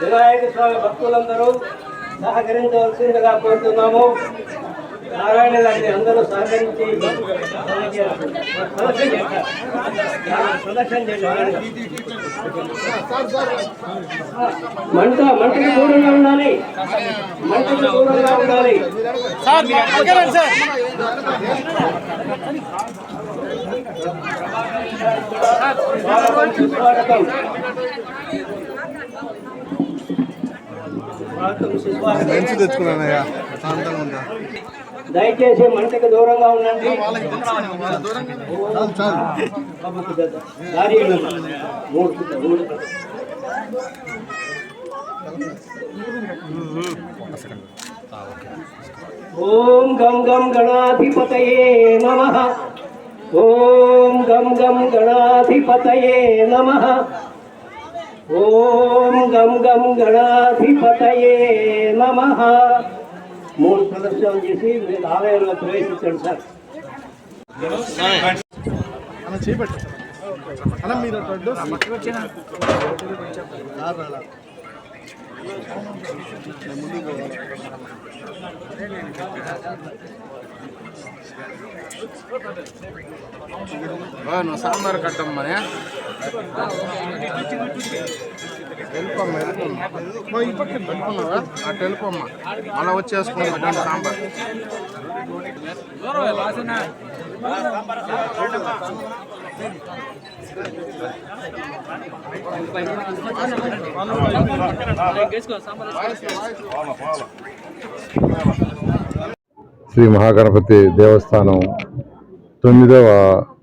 వినాయక స్వామి భక్తులందరూ సహకరించవలసిందిగా కోరుతున్నాము. నారాయణ గారిని అందరూ సహకరించి మంట మంటకి దూరంగా ఉండాలి. మంటకి దూరంగా ఉండాలి. లెన్స్ తెచ్చుకున్నానయ్యా ప్రశాంతంగా ఉందా దయచేసి మంటకి దూరంగా ఉండండి. దారి. మూడు మూడు. ఓం గం గం గణాధిపతయే నమ ఓం గం గం గణాధిపతయే నమ. ఓం గం గం గణాధిపతయే నమ. మూడు ప్రదర్శనలు చేసి మీరు ఆలయంలో ప్రవేశించండి సార్. అన్న మీరు ముందుకు నువ్వు సాంబార్ కట్టమ్మని పక్కన వెళ్ళిపోన్నావా అటు వెళ్ళిపోమ్మ మళ్ళీ వచ్చేసుకున్నాం అటువంటి సాంబార్. శ్రీ మహాగణపతి దేవస్థానం తొమ్మిదవ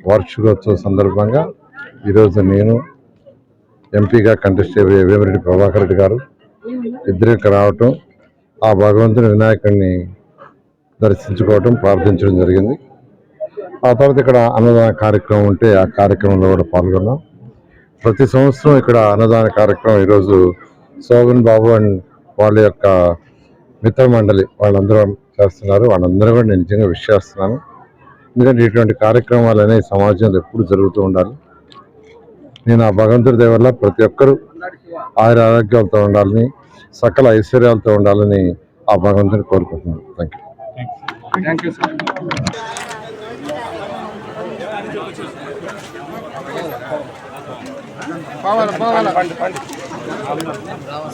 వార్షికోత్సవ సందర్భంగా ఈరోజు నేను ఎంపీగా కంటెస్ట్ అయ్యే వేమిరెడ్డి ప్రభాకర్ రెడ్డి గారు ఇద్దరు ఇక్కడ రావటం ఆ భగవంతుని వినాయకుడిని దర్శించుకోవటం ప్రార్థించడం జరిగింది. ఆ తర్వాత ఇక్కడ అన్నదాన కార్యక్రమం ఉంటే ఆ కార్యక్రమంలో కూడా పాల్గొన్నాం. ప్రతి సంవత్సరం ఇక్కడ అన్నదాన కార్యక్రమం ఈరోజు శోభన్ బాబు అండ్ వాళ్ళ యొక్క మిత్ర మండలి వాళ్ళందరూ చేస్తున్నారు. వాళ్ళందరూ కూడా నేను నిజంగా విష్ చేస్తున్నాను. ఎందుకంటే ఇటువంటి కార్యక్రమాలు అనేవి సమాజంలో ఎప్పుడు జరుగుతూ ఉండాలి. నేను ఆ భగవంతుడి వల్ల ప్రతి ఒక్కరూ ఆయుర ఆరోగ్యాలతో ఉండాలని సకల ఐశ్వర్యాలతో ఉండాలని ఆ భగవంతుని కోరుకుంటున్నాను. Thank you thank you sir పోవాలి పోవాలి? Side side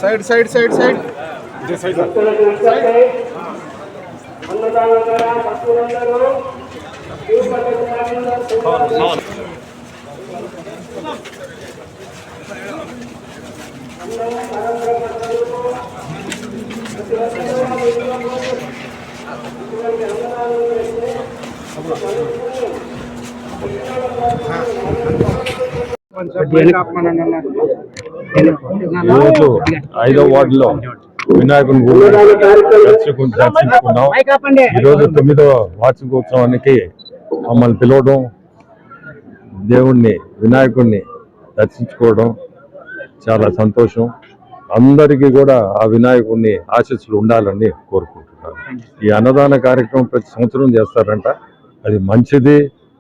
side side side side जी साइड पंचायत तापमानानं ఈరోజు ఐదో వార్డులో వినాయకుని గుడి దర్శించుకున్నాం. ఈరోజు తొమ్మిదవ వార్షికోత్సవానికి మమ్మల్ని పిలవడం దేవుణ్ణి వినాయకుడిని దర్శించుకోవడం చాలా సంతోషం. అందరికీ కూడా ఆ వినాయకుడిని ఆశీస్సులు ఉండాలని కోరుకుంటున్నాను. ఈ అన్నదాన కార్యక్రమం ప్రతి సంవత్సరం చేస్తారంట. అది మంచిది.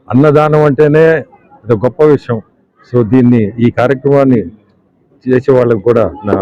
అన్నదానం అంటేనే అది గొప్ప విషయం. సో దీన్ని ఈ కార్యక్రమాన్ని చేసే వాళ్ళకు కూడా నా